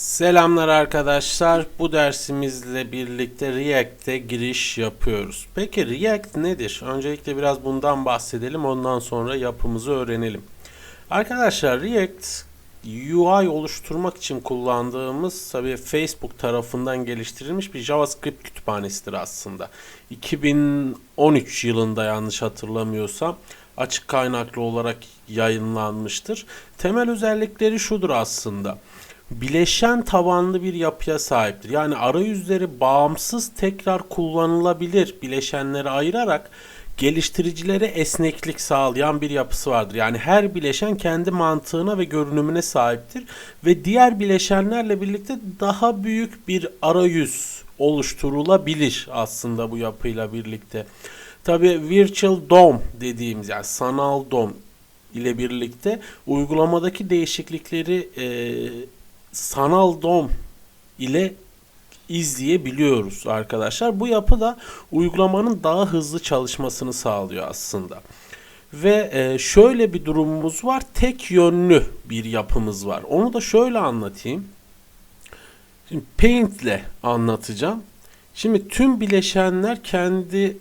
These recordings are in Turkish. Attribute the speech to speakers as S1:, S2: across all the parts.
S1: Selamlar arkadaşlar. Bu dersimizle birlikte React'e giriş yapıyoruz. Peki React nedir? Öncelikle biraz bundan bahsedelim. Ondan sonra yapımızı öğrenelim. Arkadaşlar React UI oluşturmak için kullandığımız tabii Facebook tarafından geliştirilmiş bir JavaScript kütüphanesidir aslında. 2013 yılında yanlış hatırlamıyorsam açık kaynaklı olarak yayınlanmıştır. Temel özellikleri şudur aslında bileşen tabanlı bir yapıya sahiptir. Yani arayüzleri bağımsız tekrar kullanılabilir bileşenleri ayırarak geliştiricilere esneklik sağlayan bir yapısı vardır. Yani her bileşen kendi mantığına ve görünümüne sahiptir ve diğer bileşenlerle birlikte daha büyük bir arayüz oluşturulabilir aslında bu yapıyla birlikte. Tabi Virtual DOM dediğimiz yani sanal DOM ile birlikte uygulamadaki değişiklikleri e, sanal DOM ile izleyebiliyoruz arkadaşlar. Bu yapı da uygulamanın daha hızlı çalışmasını sağlıyor aslında. Ve e, şöyle bir durumumuz var. Tek yönlü bir yapımız var. Onu da şöyle anlatayım. Şimdi Paint ile anlatacağım. Şimdi tüm bileşenler kendi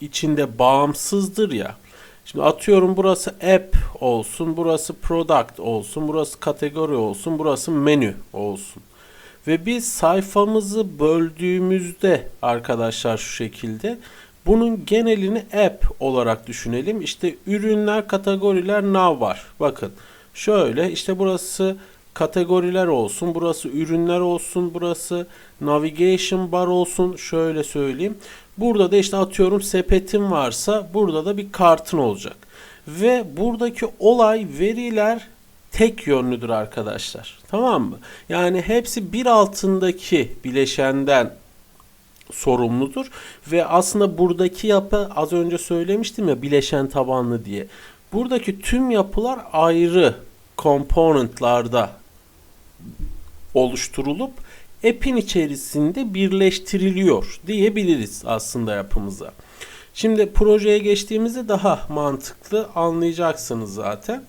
S1: içinde bağımsızdır ya. Şimdi atıyorum burası app olsun, burası product olsun, burası kategori olsun, burası menü olsun. Ve biz sayfamızı böldüğümüzde arkadaşlar şu şekilde bunun genelini app olarak düşünelim. İşte ürünler, kategoriler, nav var. Bakın şöyle işte burası kategoriler olsun, burası ürünler olsun, burası navigation bar olsun. Şöyle söyleyeyim. Burada da işte atıyorum sepetim varsa burada da bir kartın olacak. Ve buradaki olay veriler tek yönlüdür arkadaşlar. Tamam mı? Yani hepsi bir altındaki bileşenden sorumludur ve aslında buradaki yapı az önce söylemiştim ya bileşen tabanlı diye. Buradaki tüm yapılar ayrı komponentlarda oluşturulup app'in içerisinde birleştiriliyor diyebiliriz aslında yapımıza. Şimdi projeye geçtiğimizde daha mantıklı anlayacaksınız zaten.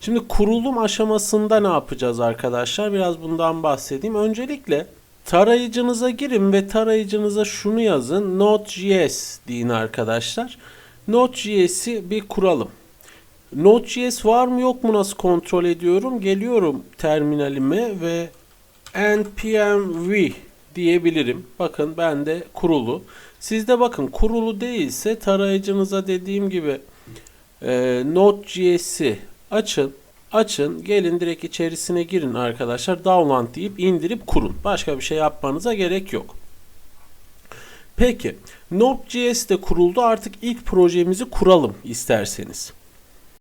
S1: Şimdi kurulum aşamasında ne yapacağız arkadaşlar? Biraz bundan bahsedeyim. Öncelikle tarayıcınıza girin ve tarayıcınıza şunu yazın. Node.js deyin arkadaşlar. Node.js'i bir kuralım. Node.js var mı yok mu nasıl kontrol ediyorum? Geliyorum terminalime ve npmv diyebilirim. Bakın bende kurulu. Sizde bakın kurulu değilse tarayıcınıza dediğim gibi e, Node.js'i açın. Açın. Gelin direkt içerisine girin arkadaşlar. Download deyip indirip kurun. Başka bir şey yapmanıza gerek yok. Peki. Node.js de kuruldu. Artık ilk projemizi kuralım isterseniz.